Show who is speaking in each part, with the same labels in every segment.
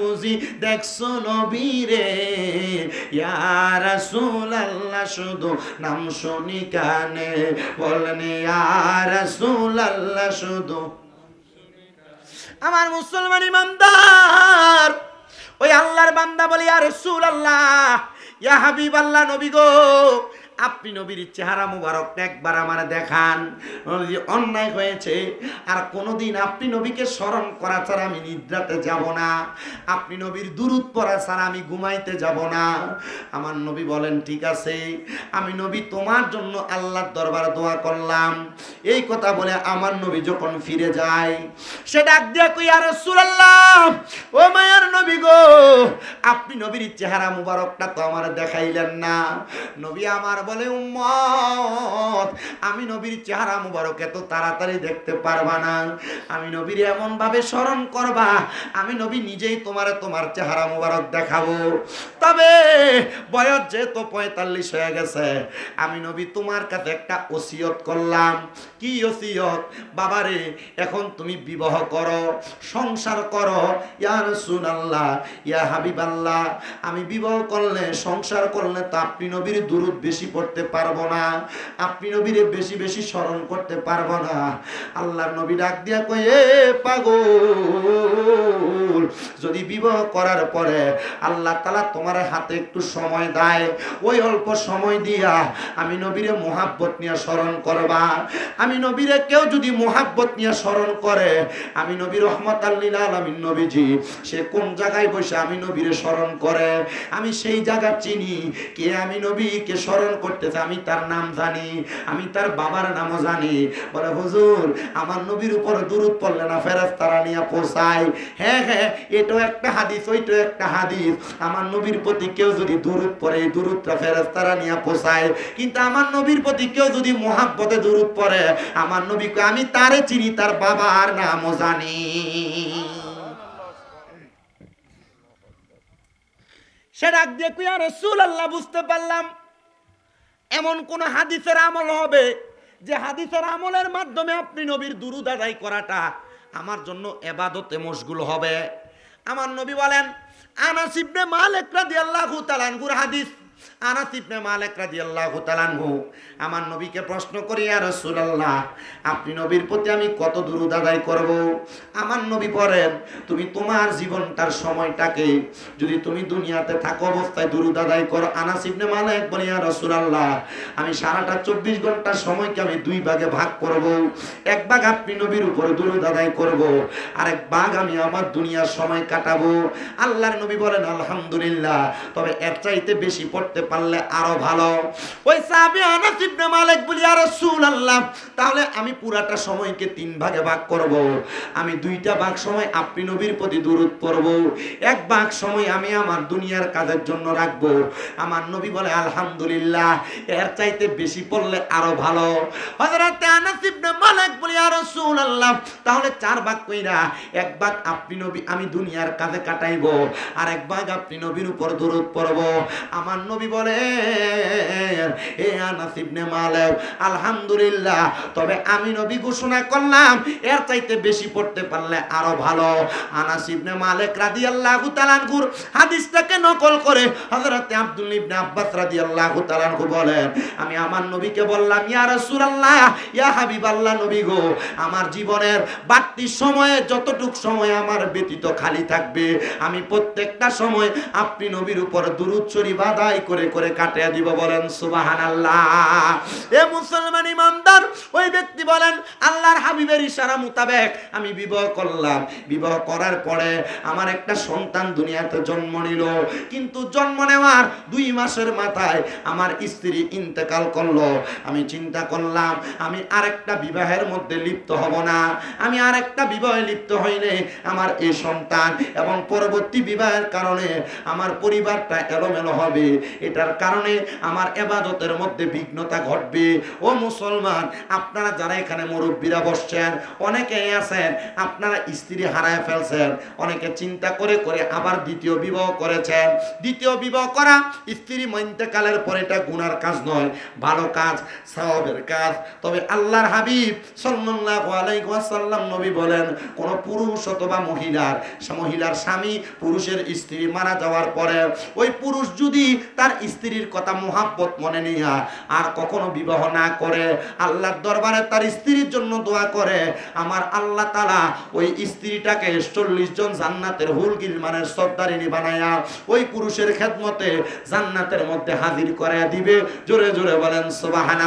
Speaker 1: বুঝি দেখছ নবীরে? ইয়া রাসূলুল্লাহ, শুধু নাম শুনি কানে। বলেন, ইয়া রাসূলুল্লাহ, শুধু আমার মুসলমান ইমানদার, ওই আল্লাহর বান্দা বলি আর রসুল আল্লাহ ইয়া হাবিব আল্লাহ নবী গো। আপনি নবীর চেহারা মুবারকটা একবার আমার দেখান। অন্যায় হয়েছে। আর কোনোদিন আপনি নবীকে স্মরণ করা ছাড়া আমি নিদ্রাতে যাব না। আপনি নবীর দুরুদ পড়া ছাড়া আমি ঘুমাইতে যাব না। আমার নবী বলেন, ঠিক আছে, আমি নবী তোমার জন্য আল্লাহর দরবার দোয়া করলাম। এই কথা বলে আমার নবী যখন ফিরে যায়, সে ডাক দিয়া কই আর রাসূলুল্লাহ, ও মায়ার নবী গো, আপনি নবীর চেহারা মুবারকটা তো আমার দেখাইলেন না। নবী আমার বলে, উম্মত, আমি নবীর চেহারা মুবারক এত তাড়াতাড়ি দেখতে পারবা না। আমি নবীর এমন ভাবে স্মরণ করবা, আমি নবী নিজেই তোমার তোমার চেহারা মুবারক দেখাবো। তবে বয়স যেহেতু পঁয়তাল্লিশ হয়ে গেছে, আমি নবী তোমার কাছে একটা ওসিয়ত করলাম। কি ওসিয়ত? বাবারে, এখন তুমি বিবাহ করো, সংসার করো। ইয়া রাসূলুল্লাহ, ইয়া হাবিবাল্লাহ, আমি বিবাহ করলে, সংসার করলে তো আপনি নবীর দুরুদ বেশি পড়তে পারব না। আপনি নবীরে বেশি বেশি স্মরণ করতে পারব না। আল্লাহর নবী ডাক দিয়া এ পাগল! যদি বিবাহ করার পরে আল্লাহ তালা তোমার হাতে একটু সময় দেয়, ওই অল্প সময় দিয়া আমি নবীরে মোহাব্বত নিয়ে স্মরণ করবা। আমি নবীরে কেউ যদি মোহাব্বত নিয়ে স্মরণ করে, আমি নবী রহমত আল্লিল আলমিন নবীজি, সে কোন জায়গায় বসে আমি নবীরে স্মরণ করে? আমি সেই জায়গা চিনি, কে আমি নবীকে স্মরণ করতেছে, আমি তার নাম জানি, আমি তার বাবার নামও জানি। বলে, হুজুর, আমার নবীর উপর দূরত পড়লে না ফেরাজ তারা নিয়ে পোষায় হ্যাঁ হ্যাঁ এটাও একটা হাদিস, ওইটাও একটা হাদিস। আমার নবীর প্রতি কেউ যদি দূরত পড়ে, এই দূরতটা ফেরাজ তারা নিয়ে পোষায় কিন্তু আমার নবীর প্রতি কেউ যদি মহাব্বতে দূরত পড়ে, আমার নবীকে আমি তারে চিনি, তার বাবার নামও জানি। সে ডাক দিয়ে কুয়া রসুল আল্লাহ বুঝতে পারলাম। এমন কোন হাদিসের আমল হবে যে হাদিসের আমলের মাধ্যমে আপনি নবীর দুরুদ আদায় করাটা আমার জন্য এবাদতে মশগুল হবে। আমার নবী বলেন আনাসিবনে মালিক রাদিয়াল্লাহু তাআলা গুর হাদিস আনাস ইবনে মালিক রাদিয়াল্লাহু তাআলা আনহু, আমার নবীকে প্রশ্ন করি, ইয়া রাসূলুল্লাহ, আপনি নবীর প্রতি আমি কত দুরুদ আদায় করব? আমার নবী বলেন, তুমি তোমার জীবনটার সময়টাকে যদি তুমি দুনিয়াতে থাকো অবস্থায় দুরুদ আদায় করো। আনাস ইবনে মালিক বলে, ইয়া রাসূলুল্লাহ, আমি সারাটা চব্বিশ ঘণ্টার সময়কে আমি দুই ভাগে ভাগ করব। এক ভাগ আপনি নবীর উপরে দুরুদ আদায় করব আর এক ভাগ আমি আমার দুনিয়ার সময় কাটাবো। আল্লাহর নবী বলেন, আলহামদুলিল্লাহ, তবে এর চাইতে বেশি পড়তে পারলে আরও ভালো। ওই সাহাবী আনাস ইবনে মালিক বলি আর রাসূলুল্লাহ, তাহলে আমি পুরাটা সময়কে তিন ভাগে ভাগ করব। আমি দুইটা ভাগ সময় আপনি নবীর প্রতি দূরত পড়ব। এক ভাগ সময় আমি আমার দুনিয়ার কাজের জন্য রাখব। আমার নবী বলে, আলহামদুলিল্লাহ, এর চাইতে বেশি পড়লে আরও ভালো। হযরত আনাস ইবনে মালিক বলি আর রাসূলুল্লাহ, তাহলে চার ভাগ কইরা এক ভাগ আপনি নবী, আমি দুনিয়ার কাজে কাটাইবো। আর এক ভাগ আপনি নবীর উপর দূরত পড়ব। আমার নবী বলে এ আনাস ইবনে মালিক, আলহামদুলিল্লাহ, তবে আমি নবী ঘোষণা করলাম, এর চাইতে বেশি পড়তে পারলে আরও ভালো। আনাস ইবনে মালিক রাদিয়াল্লাহু তাআলা আনহুর হাদিসটাকে নকল করে হযরত আব্দুল ইবনে আব্বাস রাদিয়াল্লাহু তাআলা আনহু বলেন, আমি আমার নবীকে বললাম, ইয়া রাসূলুল্লাহ, ইয়া হাবিবাল্লাহ নবী গো, আমার জীবনের বাড়তি সময়ে যতটুক সময় আমার ব্যতীত খালি থাকবে, আমি প্রত্যেকটা সময় আপনি নবীর উপর দুরূদ শরীফ আদায় করে করে কাটিয়ে দিব বলেন, সুবহানাল্লাহ। এ মুসলমান ইমানদার, ওই ব্যক্তি বলেন, আল্লাহর হাবিবের ইশারা মোতাবেক আমি বিবাহ করলাম। বিবাহ করার পরে আমার একটা সন্তান দুনিয়াতে জন্ম নিল। কিন্তু জন্ম নেওয়ার দুই মাসের মাথায় আমার স্ত্রী ইন্তেকাল করল। আমি চিন্তা করলাম, আমি আরেকটা বিবাহের মধ্যে লিপ্ত হব না। আমি আরেকটা বিবাহে লিপ্ত হইলে আমার এই সন্তান এবং পরবর্তী বিবাহের কারণে আমার পরিবারটা এলোমেলো হবে। এটার কারণে আমার এবাদতের মধ্যে বিঘ্নতা ঘটবে। ও মুসলমান, আপনারা যারা এখানে মুরব্বীরা বসছেন অনেকেই আছেন, আপনারা স্ত্রী হারায় ফেলছেন, অনেকে চিন্তা করে করে আবার দ্বিতীয় বিবাহ করেছেন। দ্বিতীয় বিবাহ করা স্ত্রী মন্তেকালের পরে এটা গুনার কাজ নয়, ভালো কাজ সওয়াবের কাজ। তবে আল্লাহর হাবিব সাল্লাল্লাহু আলাইহি ওয়াসাল্লাম নবী বলেন, কোন পুরুষ অথবা মহিলার মহিলার স্বামী পুরুষের স্ত্রী মারা যাওয়ার পরে ওই পুরুষ যদি তার স্ত্রীর কথা মোহাব্বত মনে নিয়া আর কখনো বিবাহ না করে, আল্লাহর দরবারে তার স্ত্রীর জন্য দোয়া করে। আমার আল্লাহ তালা ওই স্ত্রীটাকে চল্লিশ জন জান্নাতের হুলগির মানের সর্দারিনী বানায়া ওই পুরুষের খেদমতে জান্নাতের মধ্যে হাজির করে দিবে। জোরে জোরে বলেন সুবাহান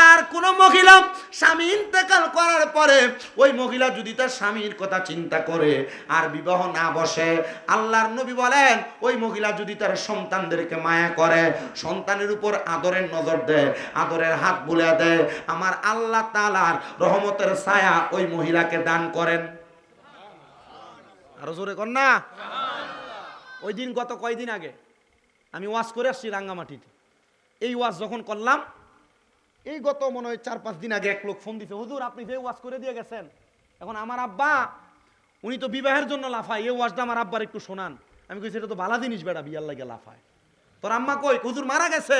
Speaker 1: আর কোন মহিলা স্বামী ইন্তেকাল করার পরে ওই মহিলা যদি তার স্বামীর কথা চিন্তা করে আর বিবাহ না বসে, আল্লাহর নবী বলেন, ওই মহিলা যদি তার সন্তানদেরকে মায়া করে, সন্তানের উপর আদরের নজর দেয় আদরের হাত বুলে দেয় আমার আল্লাহ তালার রহমতের ছায়া ওই মহিলাকে দান করেন। আরও জোরে কর না। ওই দিন গত কয়দিন আগে আমি ওয়াজ করে আসছি রাঙ্গামাটিতে। এই ওয়াজ যখন করলাম, এই গত মনে হয় চার পাঁচ দিন আগে এক লোক ফোন দিছে, হুজুর, আপনি যে ওয়াজ করে দিয়ে গেছেন? এখন আমার আব্বা, উনি তো বিবাহের জন্য লাফায়, এই ওয়াজটা আমার আব্বার একটু শোনান। আমি কইছি, এটা তো ভালো জিনিস বেড়া, বিয়ার লাগে লাফায়। তোর আম্মা কই, হুজুর মারা গেছে।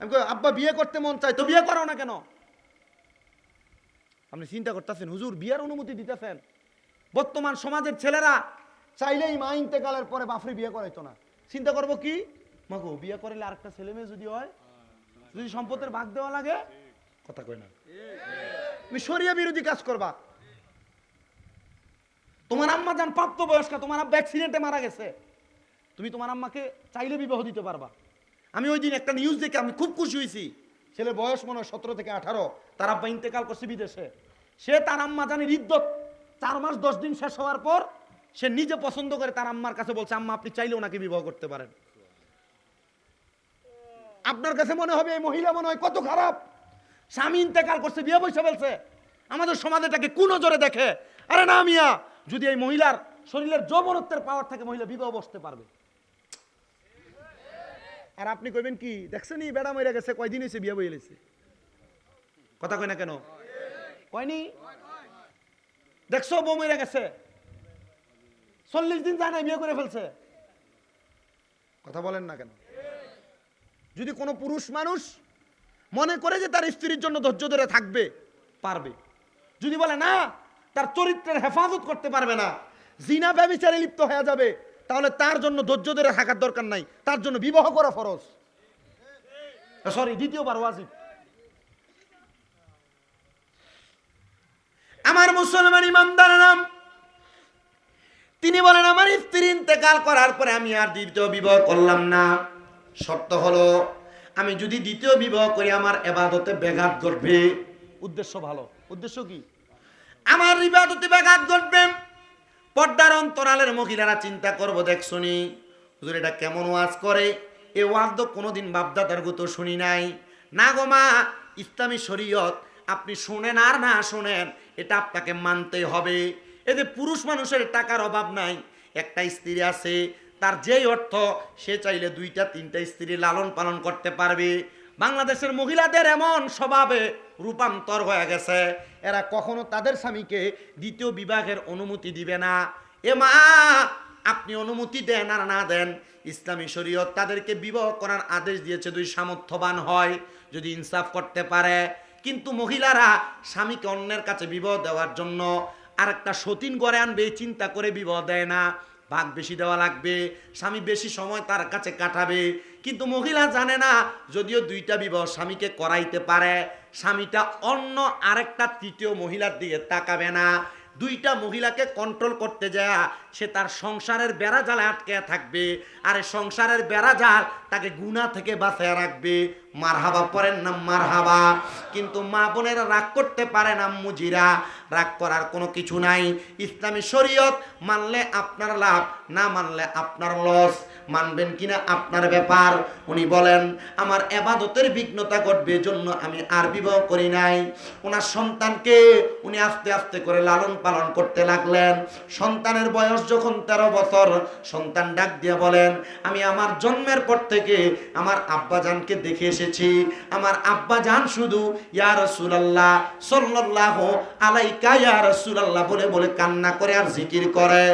Speaker 1: আমি কই, আব্বা, বিয়ে করতে মন চাই তো বিয়ে করো না কেন? আপনি চিন্তা করতেছেন, হুজুর, বিয়ার অনুমতি দিতেছেন? বর্তমান সমাজের ছেলেরা চাইলেই মা ইন্তেকালের পরে বাফরি বিয়ে করাইতো না। চিন্তা করব কি? মাগো বিয়ে করলে আরেকটা ছেলে মেয়ে যদি হয়, যদি সম্পদের ভাগ দেওয়া লাগে? কথা কই না। তুমি সরিয়া বিরোধী কাজ করবা। তোমার আম্মা যান প্রাপ্ত বয়স্ক, তোমার আব্বা অ্যাক্সিডেন্টে মারা গেছে। তুমি তোমার আম্মাকে চাইলে বিবাহ দিতে পারবা। আমি ওই দিন একটা নিউজ দেখে আমি খুব খুশি হয়েছি। ছেলে বয়স মনে হয় সতেরো থেকে আঠারো, তার আব্বা ইন্তেকাল করছে বিদেশে। সে তার আম্মা জানির ইদ্যত চার মাস দশ দিন শেষ হওয়ার পর সে নিজে পছন্দ করে তার আম্মার কাছে বলছে, আম্মা, আপনি চাইলেও নাকি বিবাহ করতে পারেন। আপনার কাছে মনে হবে এই মহিলা মনে হয় কত খারাপ। স্বামী ইন্তেকাল করছে, বিয়ে বসে ফেলছে। আমাদের সমাজ এটাকে কোন নজরে দেখে? আরে না, মিয়া, যদি এই মহিলার শরীরের যৌবনত্বের পাওয়ার থাকে, মহিলা বিবাহ বসতে পারবে। আর আপনি কইবেন কি, দেখছেন বেড়া মরে গেছে, কয়দিন হয়েছে বিয়ে বয়ে লেছে কথা কয় না কেন? কয়নি? দেখছ, বউ মরে গেছে। চল্লিশ দিন যায় না বিয়ে করে ফেলছে। কথা বলেন না কেন? যদি কোনো পুরুষ মানুষ মনে করে যে তার স্ত্রীর জন্য ধৈর্য ধরে থাকবে, পারবে। যদি বলে, না, তার চরিত্রের হেফাজত করতে পারবে না, জিনা ব্যবিচারে লিপ্ত হয়ে যাবে তাহলে তার জন্য ধৈর্য ধরে থাকার দরকার নাই। তার জন্য বিবাহ করা ফরজ। সরি দ্বিতীয়বার ওয়াজিব। আমার মুসলমান ইমানদার নাম। তিনি বলেন, আমার স্ত্রী ইন্তেকাল করার পরে আমি আর দ্বিতীয় বিবাহ করলাম না। শর্ত হলো, আমি যদি দ্বিতীয় বিবাহ করি, আমার এবাদতে ব্যাঘাত ঘটবে। উদ্দেশ্য ভালো। উদ্দেশ্য কি? আমার ইবাদতে ব্যাঘাত ঘটবে। পর্দার অন্তরালের মহিলারা চিন্তা করব, দেখ শুনি। হুজুর, এটা কেমন ওয়াজ করে? এ ওয়াজ তো কোনোদিন বাপদাদার গত শুনি নাই। না গো মা, ইসলামী শরীয়ত, আপনি শোনেন আর না শোনেন, এটা আপনাকে মানতে হবে। এতে পুরুষ মানুষের টাকার অভাব নাই, একটা স্ত্রী আছে, তার যেই অর্থ, সে চাইলে দুইটা, তিনটা স্ত্রী লালন পালন করতে পারবে। বাংলাদেশের মহিলাদের এমন স্বভাবে রূপান্তর হয়ে গেছে। এরা কখনো তাদের স্বামীকে দ্বিতীয় বিবাহের অনুমতি দিবে না। এ মা, আপনি অনুমতি দেন আর না দেন, ইসলামী শরীয়ত তাদেরকে বিবাহ করার আদেশ দিয়েছে দুই সামর্থ্যবান হয়, যদি ইনসাফ করতে পারে। কিন্তু মহিলারা স্বামীকে অন্যের কাছে বিবাহ দেওয়ার জন্য আর একটা সতীন গড়ে আনবে, চিন্তা করে বিবাহ দেয় না। ভাগ বেশি দেওয়া লাগবে, স্বামী বেশি সময় তার কাছে কাটাবে। কিন্তু মহিলা জানে না, যদিও দুইটা বিবাহ স্বামীকে করাইতে পারে, স্বামীটা অন্য আরেকটা তৃতীয় মহিলার দিকে তাকাবে না। দুইটা মহিলাকে কন্ট্রোল করতে যায়, সে তার সংসারের বেড়া জালে আটকে থাকবে, আর সংসারের বেড়া জাল তাকে গুণা থেকে বাঁচায় রাখবে। মারহাবা পরেন না মারহাবা। কিন্তু মা বোনেরা রাগ করতে পারে না মুজিরা রাগ করার কোনো কিছু নাই। ইসলামী শরীয়ত মানলে আপনার লাভ, না মানলে আপনার লস। মানবেন কিনা আপনার ব্যাপার। উনি বলেন, আমার এবাদতের বিঘ্নতা ঘটবে জন্য আমি আর বিবাহ করি নাই। ওনার সন্তানকে উনি আস্তে আস্তে করে লালন পালন করতে লাগলেন। সন্তানের বয়স যখন তেরো বছর, সন্তান ডাক দিয়ে বলেন, আমি আমার জন্মের পর থেকে আমার আব্বাজানকে দেখে এসেছি। আমার আব্বাজান শুধু, ইয়া রাসূলুল্লাহ, সাল্লাল্লাহু আলাইকা ইয়া রাসূলুল্লাহ বলে বলে কান্না করে আর জিকির করে।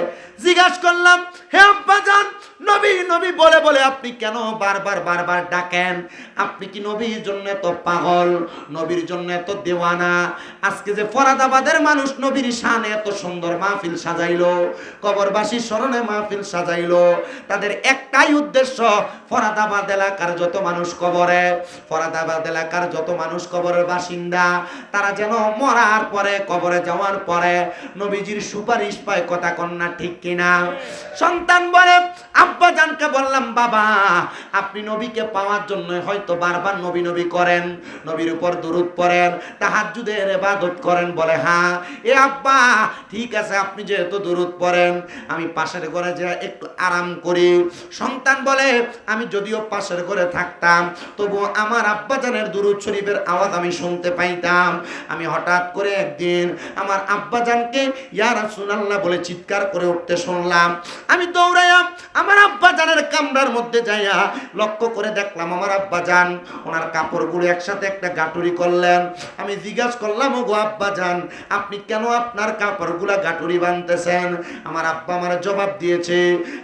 Speaker 1: জিজ্ঞাসা করলাম, হে আব্বাজান, নবী নবী বলে বলে আপনি কেন বারবার বারবার ডাকেন? আপনি কি নবীর জন্য এত পাগল? নবীর জন্য এত দেওয়ানা? আজকে যে ফরাদাবাদের মানুষ নবীর শানে এত সুন্দর মাহফিল সাজাইলো কবরবাসীর স্মরণে মাহফিল সাজাইলো, তাদের একটাই উদ্দেশ্য ফরাদাবাদ এলাকার যত মানুষ কবরে, ফরাদাবাদ এলাকার যত মানুষ কবরের বাসিন্দা, তারা যেন মরার পরে, কবরে যাওয়ার পরে নবীজির সুপারিশ পায় কথা কন্যা ঠিক কিনা সন্তান বলে, আব্বা জানকে বললাম, বাবা, আপনি নবীকে পাওয়ার জন্য হয়তো বারবার নবী নবী করেন, নবীর উপর দুরুদ পড়েন, তাহাজ্জুদের ইবাদত করেন, বলে হ্যাঁ এ আব্বা, ঠিক আছে, আপনি যেহেতু দুরুদ পড়েন, আমি পাশের ঘরে যে একটু আরাম করি। সন্তান বলে, আমি যদিও পাশের ঘরে থাকতাম, তবু আমার আব্বাজানের দুরুদ শরীফের আওয়াজ আমি শুনতে পাইতাম। আমি হঠাৎ করে একদিন আমার আব্বাজানকে ইয়া রাসূলুল্লাহ, বলে চিৎকার করে উঠতে শুনলাম। আমি দৌড়াইয়া আমার আব্বাজানের কামরার মধ্যে যাইয়া লক্ষ্য করে দেখলাম আমার আব্বাজান ওনার কাপড়গুলো একসাথে একটা গাটুরি করলেন। আমি জিজ্ঞাসা করলাম ও গো আব্বাজান আপনি কেন আপনার কাপড়গুলা গাটুরি বানতেছেন আমার আব্বা আমার জবাব দিয়েছে,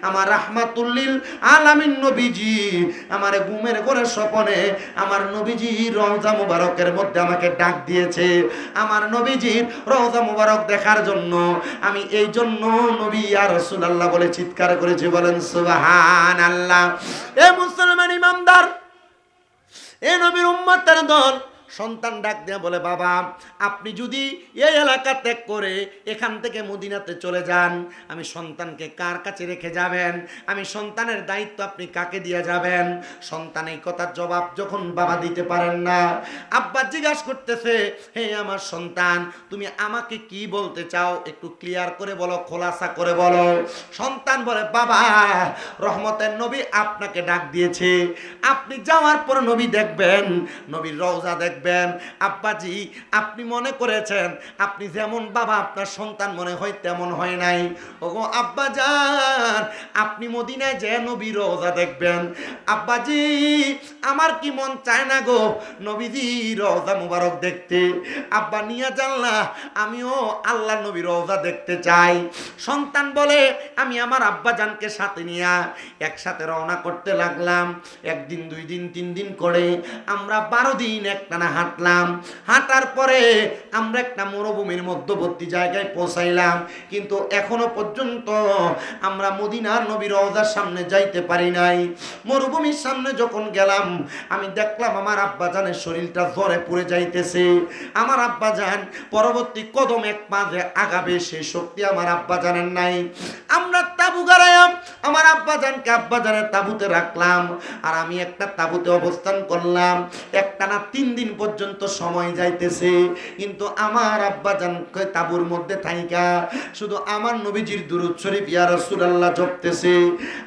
Speaker 1: আমার রাহমাতুল্লিল আলামিন নবীজি, আমার ঘুমের ঘরে স্বপনে আমার নবীজি রওজা মুবারকের মধ্যে আমাকে ডাক দিয়েছে। আমার নবীজির রওজা মুবারক দেখার জন্য, আমি এই জন্য নবী আর আল্লাহ বলে চিৎকার করেছি বলেন সুবহানাল্লাহ। এ মুসলমান ইমামদার এ নবীর উম্মতের দল সন্তান ডাক দেয়া বলে, বাবা, আপনি যদি এই এলাকা ত্যাগ করে এখান থেকে মদিনাতে চলে যান, আমি সন্তানকে কার কাছে রেখে যাবেন? আমি সন্তানের দায়িত্ব আপনি কাকে দিয়ে যাবেন? সন্তান এই কথার জবাব যখন বাবা দিতে পারেন না, আব্বা জিজ্ঞাসা করতেছে, হে আমার সন্তান, তুমি আমাকে কি বলতে চাও? একটু ক্লিয়ার করে বলো, খোলাসা করে বলো। সন্তান বলে, বাবা, রহমতের নবী আপনাকে ডাক দিয়েছে। আপনি যাওয়ার পর নবী দেখবেন, নবীর রওজা দেখবেন আব্বাজি, আপনি মনে করেছেন, আপনি যেমন বাবা, আপনার সন্তান মনে হয় তেমন হয় নাই। ওগো আব্বাজান, আপনি মদিনায় যে নবীর রওজা দেখবেন। আব্বাজি, আমার কি মন চায় না গো নবীজি রওজা মুবারক দেখতে? আব্বা নিয়ে জানলা আমিও আল্লাহ নবীর রওজা দেখতে চাই। সন্তান বলে, আমি আমার আব্বা আব্বাজানকে সাথে নিয়ে একসাথে রওনা করতে লাগলাম। একদিন, দুই দিন, তিন দিন করে আমরা বারো দিন একটানা হাঁটলাম। হাঁটার পরে আমরা একটা মরুভূমির মধ্যবর্তী জায়গায় পৌঁছাইলাম। কিন্তু এখনও পর্যন্ত আমরা মদিনার নবীর রওজার সামনে যাইতে পারি নাই। মরুভূমির সামনে যখন গেলাম, আমি দেখলাম আমার আব্বাজানের শরীরটা জ্বরে পুড়ে যাইতেছে। আমার আব্বা আব্বাজান পরবর্তী কদম এক মাঝে আগাবে, সে শক্তি আমার আব্বাজানের নাই। আমরা তাবু আমার আব্বাজানকে আব্বাজানের তাবুতে রাখলাম, আর আমি একটা তাবুতে অবস্থান করলাম। তিন দিন পর্যন্ত সময় যাইতেছে, কিন্তু আমার আব্বাজানকে তাবুর মধ্যে থাইকা, শুধু আমার নবীজির দুরুদ শরীফ, ইয়া জপতেছে।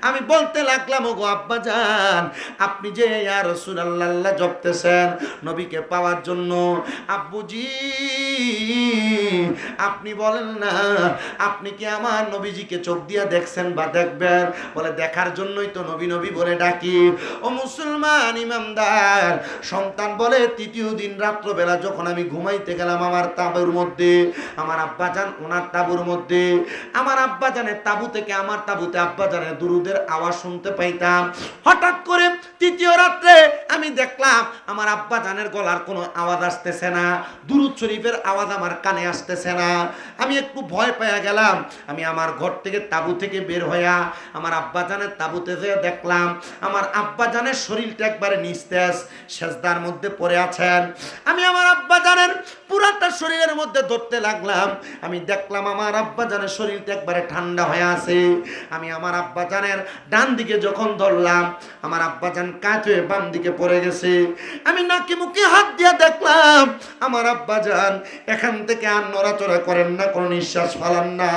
Speaker 1: আমি বলতে লাগলাম, ওগো আব্বাজান, আপনি যে ইয়া রাসূলুল্লাহ জপতেছেন নবীকে পাওয়ার জন্য, আব্বুজি, আপনি বলেন না, আপনি কি আমার নবীজিকে চোখ দিয়া দেখছেন? বা দেখবেন, বলে দেখার জন্যই তো নবী নবী বলে ডাকি। ও মুসলমান ইমামদার, সন্তান বলে, তৃতীয় দিন রাত্রবেলা যখন আমি ঘুমাইতে গেলাম আমার তাবুর মধ্যে, আমার আব্বাজান, ওনার তাবুর মধ্যে, আমার আব্বাজানের তাবু থেকে আমার তাবুতে আব্বাজানের দুরুদের আওয়াজ শুনতে পাইতাম। হঠাৎ করে তৃতীয় রাত্রে আমি দেখলাম, আমার আব্বা আব্বাজানের গলার কোনো আওয়াজ আসতেছে না, দুরুদ শরীফের আওয়াজ আমার কানে আসতেছে না। আমি একটু ভয় পেয়ে গেলাম, আমি আমার ঘর থেকে তাবু থেকে বের হইয়া আমার আব্বাজানের তাবুতে যেয়ে দেখলাম, আমার আব্বাজানের শরীরটা একবারে নিস্তেজ, সেজদার মধ্যে পড়ে আছেন। আমি আমার আব্বা আব্বাজানের পুরাটা শরীরের মধ্যে ধরতে লাগলাম। আমি দেখলাম আমার আব্বাজানের শরীরটা একবারে ঠান্ডা হয়ে আছে। আমি আমার আব্বাজানের ডান দিকে যখন ধরলাম, আমার আব্বাজান কাজ হয়ে বাম দিকে পড়ে গেছে। আমি নাকি মুখে হাত দিয়ে দেখলাম, আমার আব্বা যান এখান থেকে আর নড়াচড়া করেন না, কোনো নিঃশ্বাস ফালান না।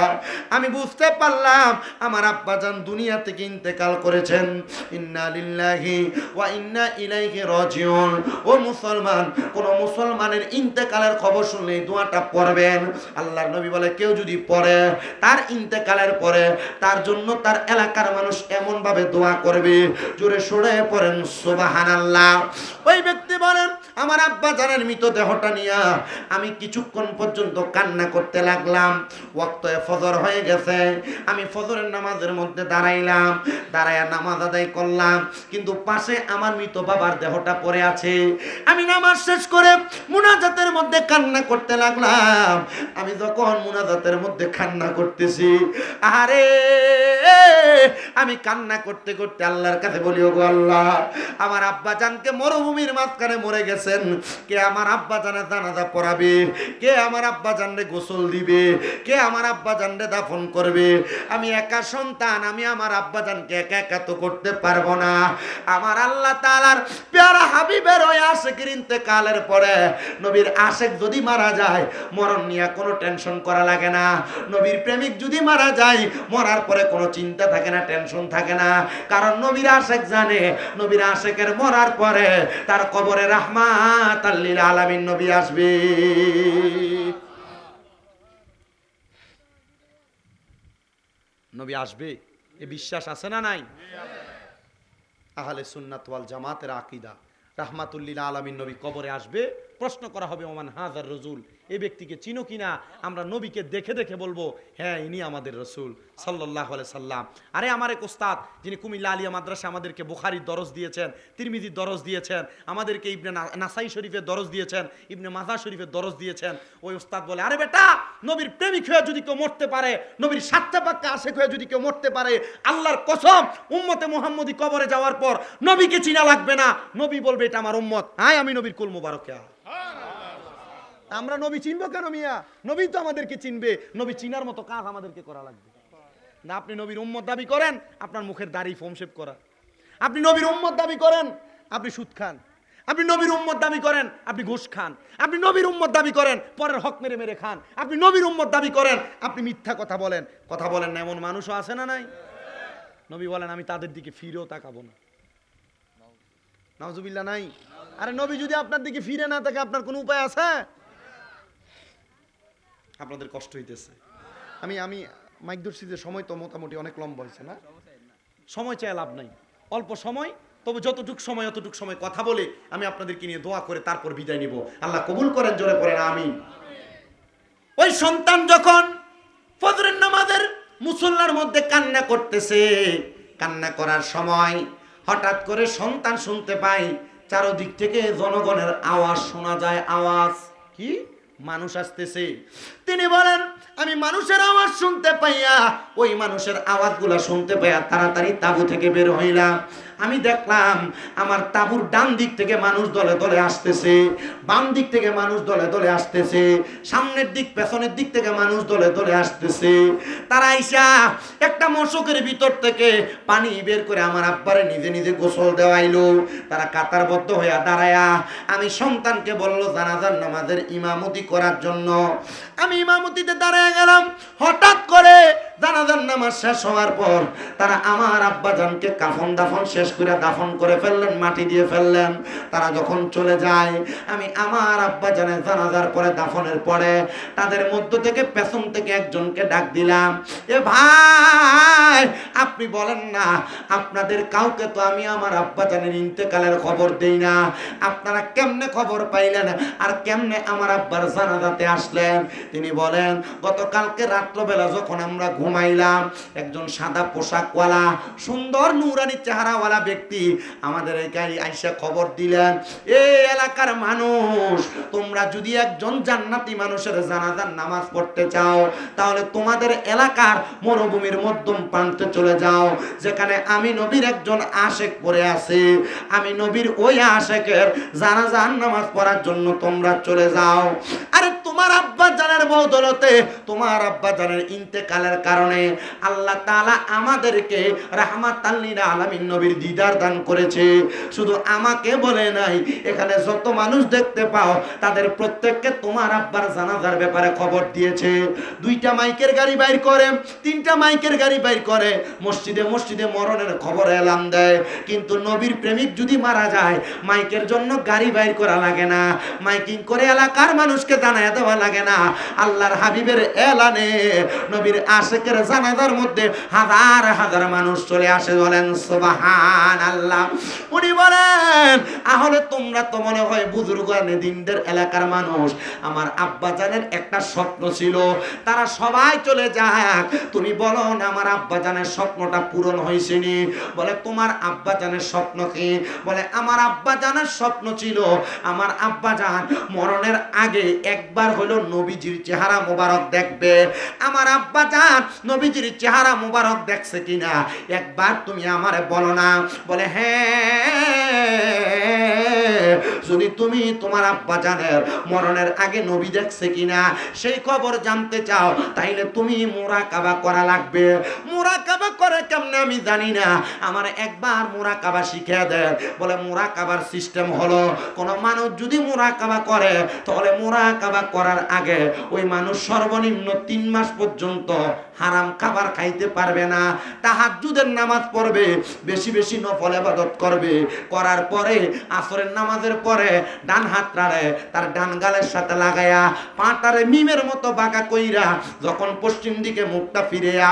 Speaker 1: আমি বুঝতে পারলাম আমার আব্বা যান দুনিয়া থেকে ইন্তেকাল করেছেন। ইন্না লিল্লাহি ওয়া ইন্না ইলাইহি রাজিউন। ও মুসলমান, কোন মুসলমানের ইন্তেকালের খবর শুনলে দোয়াটা পড়বেন। আল্লাহর নবী বলে, কেউ যদি পড়ে, তার ইন্তেকালের পরে তার জন্য তার এলাকার মানুষ এমন ভাবে দোয়া করবে। জোরে সরে পড়েন, সুবহানাল্লাহ। ওই ব্যক্তি বলেন, আমার আব্বা জানের মৃতদেহটা নিয়ে আমি কিছুক্ষণ পর্যন্ত কান্না করতে লাগলাম। ওয়াক্ত ফজর হয়ে গেছে। আমি ফজরের নামাজের মধ্যে দাঁড়াইলাম, দাঁড়াইয়া নামাজ আদায় করলাম, কিন্তু পাশে আমার মৃত বাবার দেহটা পড়ে আছে। আমি নামাজ শেষ করে মুনাজাতের মধ্যে কান্না করতে লাগলাম। আমি যখন মুনাজাতের মধ্যে কান্না করতেছি, আরে, আমি কান্না করতে করতে আল্লাহর কাছে বলি, ওগো আল্লাহ, আমার আব্বা জানকে মরুভূমির মাঝখানে মরে গেছেন। কে আমার আব্বা জানে জানাজা পড়াবে? কে আমার আব্বা জানরে গোসল দিবে? কে আমার আব্বা জানরে দাফন করবে? আমি একা সন্তান, আমি আমার আব্বা জানকে একা একা তো করতে পারব না। আমার আল্লাহ তাআলার পেয়ারা হাবিবের ওই আশেকের ইন্তেকালের পরে নবীর আশেক যদি মারা যায়, মরণ নিয়ে কোনো টেনশন করা লাগে না। নবীর প্রেমিক যদি মারা যায়, মরার পরে কোনো চিন্তা থাকে না, টেনশন থাকে না। কারণ নবীর আশেক জানে, নবীর আশেকের মরার পরে তার কবরে রাহমাত আল্লিল আলামিন নবী আসবে। নবী আসবে? এ বিশ্বাস আছে না নাই? আহলে সুন্নাত ওয়াল জামাতের আকিদা। রাহমাতুল্লিল আলামিন নবী কবরে আসবে, প্রশ্ন করা হবে, ওমান হাজার রসুল এই ব্যক্তিকে চিনো কিনা আমরা নবীকে দেখে দেখে বলব হ্যাঁ ইনি আমাদের রসুল। সাল্লাহ সাল্লাম। আরে আমার এক ওস্তাদ, যিনি কুমিল্লা আলিয়া মাদ্রাসা আমাদেরকে বুখারির দরজ দিয়েছেন, তিরমিজির দরজ দিয়েছেন, আমাদেরকে ইবনে নাসাই শরীফের দরজ দিয়েছেন, ইবনে মাজা শরীফের দরজ দিয়েছেন। ওই ওস্তাদ বলে, আরে বেটা, নবীর প্রেমিক হয়ে যদি কেউ মরতে পারে, নবীর সাতটা পাক্কা আশেক হয়ে যদি কেউ মরতে পারে, আল্লাহর কসম, উম্মতে মোহাম্মদী কবরে যাওয়ার পর নবীকে চিনা লাগবে না। নবী বলবে, এটা আমার উম্মত। হ্যাঁ আমি নবীর কুল মুবারকে আমরা নবী চিনবো কেন মিয়া? নবী তো আমাদেরকে চিনবে। নবী চিনার মতো কাজ আমাদেরকে করা লাগবে। না, আপনি নবীর উম্মত দাবি করেন, আপনার মুখের দাড়ি ফোম শেপ করা। আপনি নবীর উম্মত দাবি করেন, আপনি সুদ খান। আপনি নবীর উম্মত দাবি করেন, আপনি ঘুষ খান। আপনি নবীর উম্মত দাবি করেন, পরের হক মেরে মেরে খান। আপনি নবীর উম্মত দাবি করেন, আপনি মিথ্যা কথা বলেন। কথা বলেন না, এমন মানুষও আছে না নাই? নবী বলেন, আমি তাদের দিকে ফিরেও তাকাবো না। নাউজুবিল্লাহ, নাই? আরে নবী যদি আপনার দিকে ফিরে না থাকে আপনার কোনো উপায় আছে? আপনাদের কষ্ট হইতেছে। আমি আমি মাইক ধরছি যে সময় তো মোটামুটি অনেক লম্বা হয়েছে না? সময় চাই লাভ নাই। অল্প সময়, তবে যতটুক সময়, অতটুক সময় কথা বলে আমি আপনাদেরকে নিয়ে দোয়া করে তারপর বিদায় নিব। আল্লাহ কবুল করেন, জোরে করেন আমি ওই সন্তান যখন ফজরের নামাজের মুসল্লার মধ্যে কান্না করতেছে, কান্না করার সময় হঠাৎ করে সন্তান শুনতে পাই চারদিক থেকে জনগণের আওয়াজ শোনা যায়, আওয়াজ। কি? মানুষ আসতেছে। তিনি বলেন, আমি মানুষের আওয়াজ শুনতে পাইয়া, ওই মানুষের আওয়াজগুলা শুনতে পাইয়া তাড়াতাড়ি তাবু থেকে বের হইলাম। আমি দেখলাম আমার তাবুর ডান দিক থেকে মানুষ দলে দলে আসতেছে, বাম দিক থেকে মানুষ দলে দলে আসতেছে, সামনের দিক, পেছনের দিক থেকে মানুষ দলে দলে আসতেছে। তারা আইসা একটা মশকের ভিতর থেকে পানি বের করে আমার আব্বারে নিজে নিজে গোসল দেওয়াইলো। তারা কাতারবদ্ধ হইয়া দাঁড়ায়া আমি সন্তানকে বলল, জানাজার নামাজের ইমামতি করার জন্য। আমি ইমামতিতে দাঁড়ায় গেলাম। হঠাৎ করে জানাজার নামাজ শেষ হওয়ার পর তারা আমার আব্বাজানকে কাফন দাফন শেষ করে দাফন করে ফেললেন, মাটি দিয়ে ফেললেন। তারা যখন চলে যায়, আমি আমার আব্বাজানের জানাজার পরে দাফনের পরে তাদের মধ্য থেকে পেছন থেকে একজনকে ডাক দিলাম, এ ভাই, আপনি বলেন না, আপনাদের কাউকে তো আমি আমার আব্বাজানের ইন্তেকালের খবর দেই না। আপনারা কেমনে খবর পাইলেন আর কেমনে আমার আব্বার জানাজাতে আসলেন? তিনি বলেন, গতকালকে রাত্রবেলা যখন আমরা ঘুমাইলাম, একজন সাদা পোশাকওয়ালা, সুন্দর নুরানি চেহারাওয়ালা ব্যক্তি আমাদের এখানে আইসা খবর দিলেন এই এলাকার মানুষ, তোমরা যদি একজন জান্নাতি মানুষের জানাজার নামাজ পড়তে চাও, তাহলে তোমাদের এলাকার মরুভূমির মধ্যম প্রান্তে চলে যাও, যেখানে আমি নবীর একজন আশেক পড়ে আছে। আমি নবীর ওই আশেকের জানাজার নামাজ পড়ার জন্য তোমরা চলে যাও। আরে তোমরা আব্বা জানের বদলতে, তোমার আব্বা জানের ইন্তেকালের কারণে আল্লাহ তালা আমাদেরকে রাহমাত আলামিন নবীর দিদার দান করেছে। শুধু আমাকে বলে নাই, এখানে যত মানুষ দেখতে পাও, তাদের প্রত্যেককে তোমার আব্বার জানাজার ব্যাপারে খবর দিয়েছে। দুইটা মাইকের গাড়ি বাইর করে, তিনটা মাইকের গাড়ি বাইর করে, মসজিদে মসজিদে মরণের খবর এলাম দেয়। কিন্তু নবীর প্রেমিক যদি মারা যায়, মাইকের জন্য গাড়ি বাইর করা লাগে না। মাইকিং করে এলাকার মানুষকে জানায় দেওয়া লাগে না। আল্লাহর হাবিবের এলানে নবীর আশেকের জানাজার মধ্যে হাজার হাজার মানুষ চলে আসে বলেন সুবাহান আল্লাহ উনি বলেন, আহলে তোমরা তো মনে হয় বুজুর্গ দিনদের এলাকার মানুষ। আমার আব্বা জানের একটা স্বপ্ন ছিল, তারা সবাই চলে যাক। তুমি বলো না, আমার আব্বা জানের স্বপ্নটা পূরণ হয়েছে নি বলে, তোমার আব্বা জানের স্বপ্ন কি? বলে, আমার আব্বা জানের স্বপ্ন ছিল, আমার আব্বা জান মরণের আগে একবার হলো নবীজির চেহারা মোবারক দেখবে। আমার আব্বা জান, নবীজির চেহারা মোবারক দেখছে কিনা? একবার তুমি আমারে বলো না। বলে হ্যাঁ যদি তুমি তোমার আব্বা জানের মরণের আগে নবী দেখছে কিনা, সেই খবর জানতে চাও, তাইলে তুমি মোরা কাবা করা লাগবে। মোরা কাবা করে কেমনে আমি জানি না। আমার একবার মোরা কাবা শিখিয়ে দেয় বলে মোরা কাবার সিস্টেম হলো, কোনো মানুষ যদি মোরা কাবা করে, তাহলে মোরা কাবা করার আগে ওই মানুষ সর্বনিম্ন তিন মাস পর্যন্ত হারাম খাবার খাইতে পারবে না। তাহাজ্জুদের নামাজ পড়বে, বেশি বেশি নফল ইবাদত করবে। করার পরে, আসরের নামাজের পরে ডান হাত রাড়ে তার ডান গালের সাথে লাগায়া পাটারে মিমের মতো বাঁকা কইরা যখন পশ্চিম দিকে মুখটা ফিরিয়া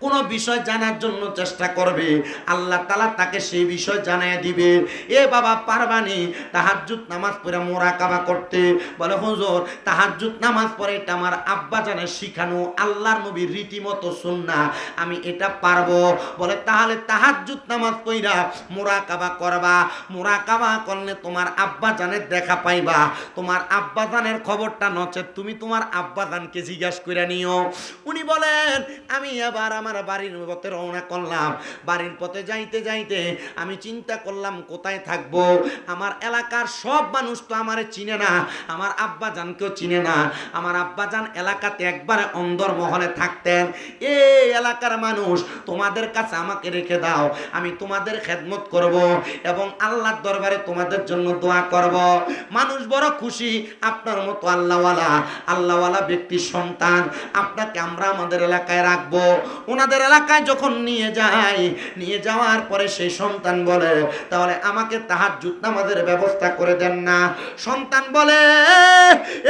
Speaker 1: কোনো বিষয় জানার জন্য চেষ্টা করবে। আল্লাহ তালা তাকে সেই বিষয় জানিয়ে দিবে। এ বাবা পারবানি তাহাজ্জুদ নামাজ পড়ে মোরা কাবা করতে। বলে, হুজুর, তাহাজ্জুদ নামাজ পড়ে এটা আমার আব্বা জানে শিখানো আল্লাহর নবীর রীতিমতো সুন্না আমি এটা পারব। বলে, তাহলে তাহাজ্জুদ নামাজ পড়া মোরা কাবা করবা। মোরা কাবা করলে তোমার আব্বা জানের দেখা পাইবা। তোমার আব্বা জানের খবরটা নচে তুমি তোমার আব্বা জানকে জিজ্ঞাসা করে নিও। উনি বলেন, আমি এবার আমার বাড়ির পথে রওনা করলাম। বাড়ির পথে যাইতে যাইতে আমি চিন্তা করলাম, কোথায় থাকব? আমার এলাকার সব মানুষ তো আমারে চিনে না, আমার আব্বা জানকেও চিনে না। আমার আব্বা জান এলাকাতে একবারে অন্দর মহলে থাকতেন। এই এলাকার মানুষ, তোমাদের কাছে আমাকে রেখে দাও, আমি তোমাদের খেদমত করব এবং আল্লাহর দরবারে তোমাদের জন্য দোয়া করব। মানুষ বড় খুশি, আপনার মতো আল্লাহওয়ালা। আল্লাহওয়ালা ব্যক্তির সন্তান, আপনাকে আমরা আমাদের এলাকায় রাখব। ওনাদের এলাকায় যখন নিয়ে যাই নিয়ে যাওয়ার পরে সেই সন্তান বলে, তাহলে আমাকে তাহার নামাজের ব্যবস্থা করে দেন না। সন্তান বলে,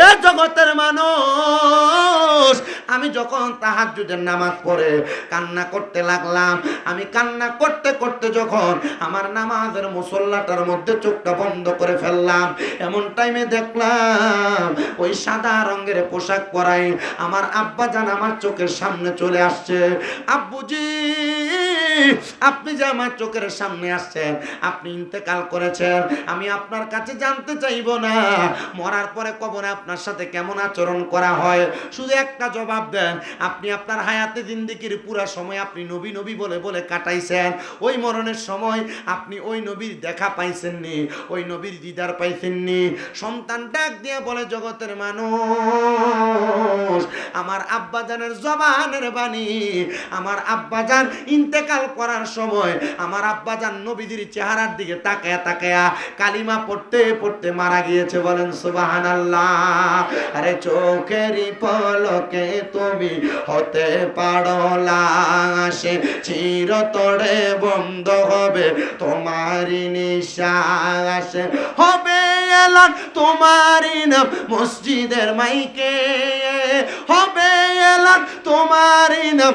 Speaker 1: এ জগতের মানুষ, আমি যখন তাহার নামাজ পড়ে কান্না করতে লাগলাম, আমি কান্না করতে করতে যখন আমার নামাজের মুসল্লাটার মধ্যে চোখটা বন্ধ করে ফেললাম, এমন টাইমে দেখলাম ওই সাদা রঙের পোশাক পরাই আমার আব্বা জান আমার চোখের সামনে চলে আসছে। আব্বুজি আপনি যে আমার চোখের সামনে আসছেন, আপনি ইন্তেকাল করেছেন, আমি আপনার কাছে জানতে চাইব না। মরার পরে কবরে আপনার সাথে কেমন আচরণ করা হয়? শুধু একটা জবাব দেন, আপনি আপনার হায়াতে জিন্দিগির পুরা সময় আপনি নবী নবী বলে বলে কাটাইছেন। ওই মরণের সময় আপনি ওই নবীর দেখা পাইছেননি, ওই নবীর দিদার পাইছেননি। সন্তান ডাক দিয়ে বলে, জগতের মানুষ, আমার আব্বাজানের জবানের বাণী আমার আব্বাজান ইন্তেকাল করার সময় আমার আব্বাজান নবীজির চেহারার দিকে তাকায়া তাকায়া কালিমা পড়তে পড়তে মারা গিয়েছে। বলেন সুবাহান আরে চোখেরই পলকে তুমি হতে পারো লাশে, চিরতরে বন্ধ হবে তোমারই নিঃশ্বাস। হবে এলান তোমারই নাম মসজিদের মাইকে। হবে এলান তোমারই নাম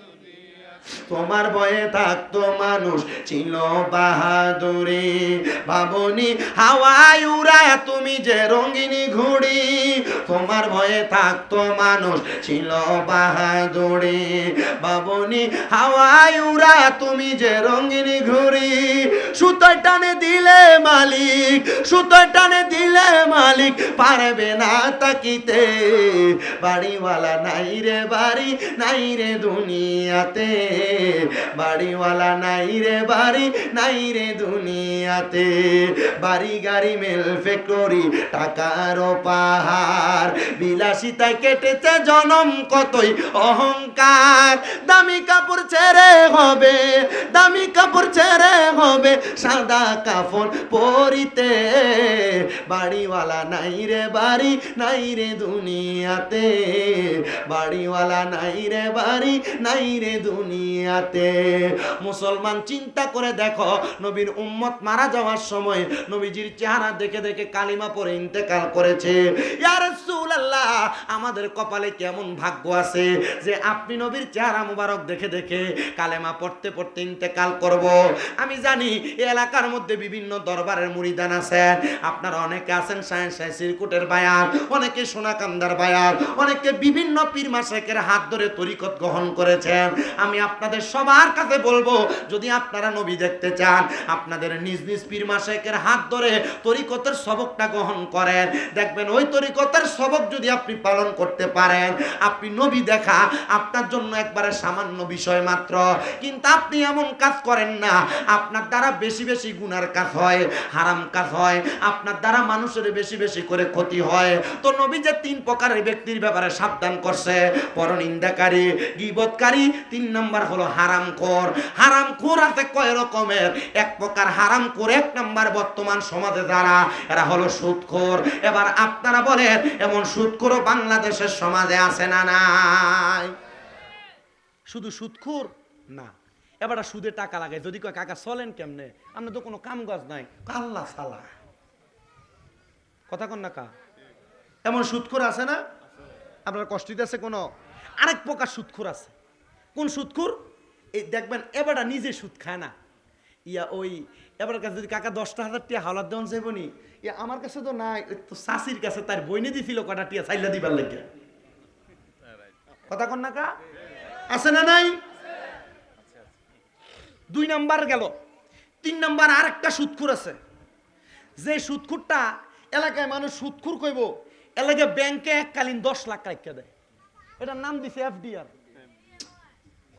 Speaker 1: তোমার বয়ে থাকতো মানুষ, ছিল বাহাদুরি। ভাবনি, হাওয়ায় উড়া তুমি যে রঙিনী ঘুড়ি। তোমার ভয়ে থাকতো মানুষ, ছিল বাহাদুরি। ভাবনি, হাওয়ায় উড়া তুমি যে রঙিনী ঘুড়ি। সুতোয় টানে দিলে মালিক, সুতোয় টানে দিলে মালিক, পারবে না তাকিতে। বাড়িওয়ালা, নাই রে বাড়ি, নাই রে দুনিয়াতে। বাড়িওয়ালা নাই রে বাড়ি, নাই রে দুনিয়াতে। বাড়ি গাড়ি মেল ফ্যাক্টরি, টাকার পাহাড় বিলাসিতায় কেটেছে জনম কতই অহংকার। দামি কাপড় ছেড়ে হবে, দামি কাপড় ছেড়ে হবে সাদা কাফন পরিতে। বাড়িওয়ালা নাই রে বাড়ি, নাই রে দুনিয়াতে। বাড়িওয়ালা নাই রে বাড়ি, নাই রে দুনিয়াতে। মুসলমান চিন্তা করে দেখো, নবীর উম্মত মারা যাওয়ার সময় নবীজির চেহারা দেখে দেখে কালিমা পরে ইন্তেকাল করেছে। রাসূলুল্লাহ, আমাদের কপালে কেমন ভাগ্য আছে যে আপনি নবীর চেহারা মুবারক দেখে দেখে কালেমা পড়তে পড়তে ইন্তেকাল করব। আমি জানি এলাকার মধ্যে বিভিন্ন দরবারের মুরিদান আছেন আপনারা অনেকে আছেন সায়েন্স সিরকুটের বায়ান, অনেকে সোনাকান্দার বায়ান, অনেকে বিভিন্ন পীর মাসেকের হাত ধরে তরিকত গ্রহণ করেছেন। আমি আপনাদের সবার কাছে বলব, যদি আপনারা নবী দেখতে চান, আপনাদের নিজ নিজ পীর মাসেকের হাত ধরে তরিকতের সবকটা গ্রহণ করেন। দেখবেন ওই তরিকতের সবক যদি আপনি পালন করতে পারেন, আপনি নবী দেখা আপনার জন্য একবারে সামান্য বিষয় মাত্র। কিন্তু আপনি এমন কাজ করেন না, আপনার দ্বারা বেশি বেশি গুনার কাজ হয়, হারাম কাজ হয়, আপনার দ্বারা মানুষের বেশি বেশি করে ক্ষতি হয়। তো নবী যে তিন প্রকারের ব্যক্তির ব্যাপারে সাবধান করছে, পরনিন্দাকারী গিবতকারী তিন নম্বর হলো হারাম খোর হারাম খোর আছে কয় রকমের? এক প্রকার হারাম খোর এক নম্বর বর্তমান সমাজে যারা, এরা হলো সুদখোর এবার আপনারা বলেন, এমন সুদখোরও বাংলাদেশের সমাজে আছে না নাই? শুধু সুদখোর না। এবার সুদে টাকা লাগে। যদি কয়, কাকা, চলেন কেমনে? আপনার তো কোনো কাম কাজ নাই আল্লাহ সালা। কথা কন না কা? এমন সুদখোর আছে না? আপনার কষ্ট দিতেছে কোনো? আরেক প্রকার সুদখোর আছে। কোন সুদখোর এই দেখবেন, এবারটা নিজে সুদ খায় না। ইয়া ওই এবার কাছে যদি কাকা দশটা হাজার টিয়া হাওলার দেওয়ান যাইব নি ইয়া আমার কাছে তো নাই তো শাশির কাছে তার বইনে দিছিল কটা টিয়া চাইলা দিবার লাগে। কথা কন না কা? আছে না নাই? দুই নাম্বার গেল। তিন নাম্বার আর একটা সুদখুর আছে। যে সুদখুরটা এলাকায় মানুষ সুদখুর কইব, এলাকায় ব্যাংকে এককালীন দশ লাখ রাখা দেয়। এটার নাম দিছে এফডিআর।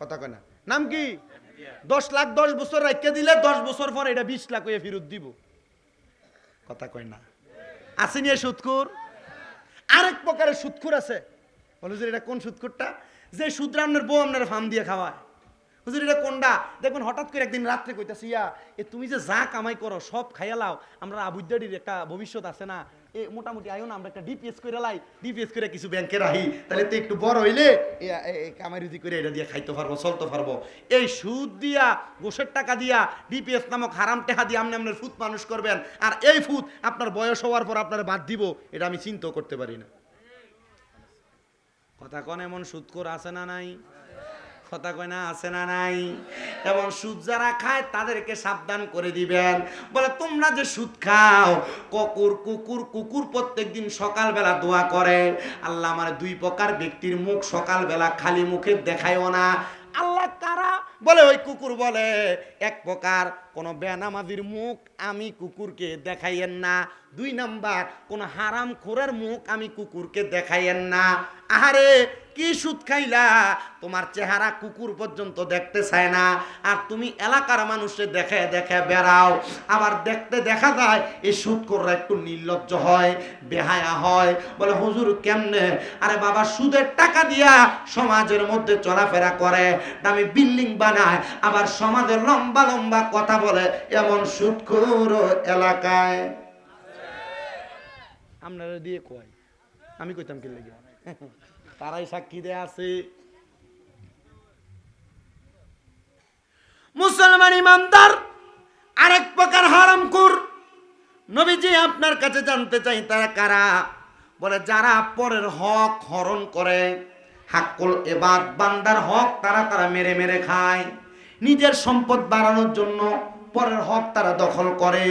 Speaker 1: কথা কয় না। নাম কি? দশ লাখ দশ বছর রাখতে দিলে দশ বছর পর এটা বিশ লাখ হয়ে ফেরত দিব। কথা কয় না। এ সুদখুর আরেক প্রকারের সুদখুর আছে। বলে যে এটা কোন সুদখুরটা যে সুদরা আপনার বউ আপনার ফার্ম দিয়ে খাওয়ায়। হুজুর, এটা কোনটা? দেখবেন হঠাৎ করে একদিন রাত্রে কইতাছি, ইয়া, এ তুমি যে যা কামাই করো, সব খাইয়া লাও। আমরা আবুদ্দারির একটা ভবিষ্যৎ আছে না মোটামুটি আয়ো না আমরা একটা ডিপিএস করে লাই। ডিপিএস করে কিছু ব্যাংকে রাখি। তাহলে তো একটু বড় হইলে এ, এ, এ, কামাই রুজি করে এটা দিয়ে খাইতে পারব চলতে পারব। এই সুদ দিয়া গোসের টাকা দিয়া ডিপিএস নামক হারাম টেহা দিয়ে আপনি আপনার ফুত মানুষ করবেন। আর এই ফুত আপনার বয়স হওয়ার পর আপনার বাদ দিব এটা আমি চিন্তাও করতে পারি না। কথা কন এমন সুদ করে আছে না নাই? কথা কয় না, আছে না নাই? এবং সুদ যারা খায়, তাদেরকে সাবধান করে দিবেন। বলে, তোমরা যে সুদ খাও, কুকুর কুকুর কুকুর প্রত্যেক প্রত্যেকদিন সকালবেলা দোয়া করে। আল্লাহ আমার দুই প্রকার ব্যক্তির মুখ সকালবেলা খালি মুখে দেখায়ও না। আল্লাহ কারা? বলে, ওই কুকুর বলে, এক প্রকার কোন বেনামাজির মুখ আমি কুকুরকে দেখাইয়েন না। দুই নাম্বার, কোন হারাম খোরের মুখ আমি কুকুরকে দেখাইয়েন না। আহারে, কি সুদ খাইলা? তোমার চেহারা কুকুর পর্যন্ত দেখতে চায় না। আর তুমি এলাকার মানুষে দেখে দেখে বেড়াও। আবার দেখতে দেখা যায়, এই সুদ কররা একটু নির্লজ্জ হয়, বেহায়া হয়। বলে, হুজুর, কেমনে? আরে বাবা, সুদের টাকা দিয়া সমাজের মধ্যে চলাফেরা করে। দামি বিল্ডিং বানায়, আবার সমাজের লম্বা লম্বা কথা বলে এমন সুদখোর এলাকায়। আপনারা দিয়ে কয়? আমি কইতাম কি লেগে? তারাই সাক্ষী দেয়া আছে। মুসলমান ইমানদার আরেক প্রকার হারামকুর নবীজি আপনার কাছে জানতে চাই তারা কারা? বলে যারা পরের হক হরণ করে হাক্কুল এবার বান্দার হক তারা তারা মেরে মেরে খায়। নিজের সম্পদ বাড়ানোর জন্য পরের হক তারা দখল করে।